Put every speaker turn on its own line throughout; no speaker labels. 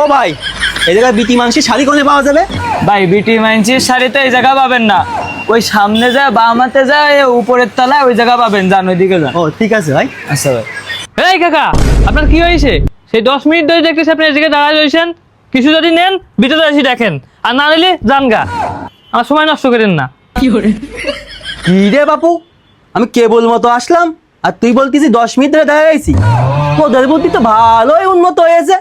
ও ভাই এই জায়গায় বিটি মাংসের শাড়ি কোনে পাওয়া যাবে?
ভাই বিটি মাইন্সির শাড়িতে এই জায়গা পাবেন না। ওই সামনে যায় বামাতে যায় উপরের তলায় ওই জায়গা পাবেন যান ওইদিকে যান।
ও ঠিক আছে ভাই।
আচ্ছা ভাই।
এই কাকা আপনার কি হয়েছে? সেই দশ মিনিট ধরে দেখতেছি আপনি এদিকে দাঁড়ায় রয়েছেন। কিছু যদি নেন ভিতরে এসে দেখেন। আর না নিলে যান গা। আমার সময় নষ্ট করেন না।
কি রে বাপু? আমি কেবল মতো আসলাম আর তুই বলতিস দশ মিনিট ধরে দাঁড়িয়ে আছি তোদের বুদ্ধি তো ভালোই উন্নত হয়েছে।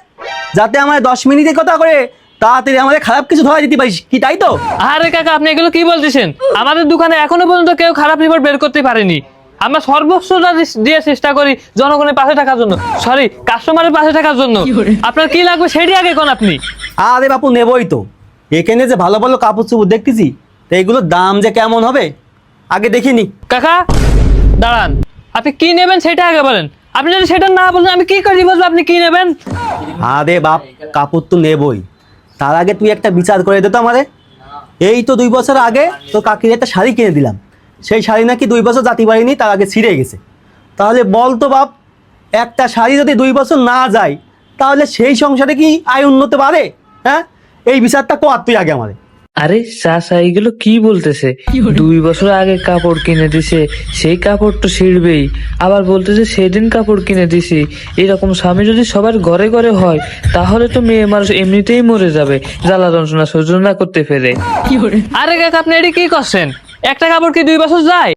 যাতে আমার দশ মিনিটে কথা করে তাড়াতাড়ি আমাদের খারাপ কিছু ধরা দিতে পারিস কি তাই তো?
আরে কাকা আপনি এগুলো কি বলতেছেন? আমাদের দোকানে এখনও পর্যন্ত কেউ খারাপ রিপোর্ট বের করতে পারেনি। আমরা সর্বোচ্চটা দিয়ে চেষ্টা করি জনগণের পাশে থাকার জন্য। সরি কাস্টমারের পাশে থাকার জন্য। আপনার কি লাগবে সেটি আগে কোন আপনি?
আরে বাপু নেবই তো। এখানে যে ভালো ভালো কাপড় চোপড় দেখতেছি তো এগুলোর দাম যে কেমন হবে? আগে দেখিনি।
কাকা দাঁড়ান। আপনি কি নেবেন সেটা আগে বলেন। আপনি যদি সেটা না বলেন, আমি কি করি বলব আপনি কি নেবেন?
আরে বাপ, কাপড় তো নেবই। তার আগে তুই একটা বিচার করে দে তো আমারে। এই তো দুই বছর আগে তো কাকির একটা শাড়ি কিনে দিলাম। সেই শাড়ি নাকি দুই বছর জাতি পারিনি তার আগে ছিঁড়ে গেছে। তাহলে বল তো বাপ, একটা শাড়ি যদি দুই বছর না যায়, তাহলে সেই সংসারে কি আয় উন্নত পারে হ্যাঁ? এই বিচারটা কর তুই আগে আমারে।
আরে চাচা এগুলো কি বলতেছে? দুই বছর আগে কাপড় কিনে দিছে সেই কাপড় তো ছিঁড়বেই। আবার বলতেছে সেদিন কাপড় কিনে দিছি। এরকম স্বামী যদি সবার ঘরে ঘরে হয় তাহলে তো মেয়ে মানুষ এমনিতেই মরে যাবে। জ্বালা যন্ত্রণা সহ্য না করতে পেরে।
আরে কাকা আপনি এটি কি করছেন? একটা কাপড় কি দুই বছর যায়?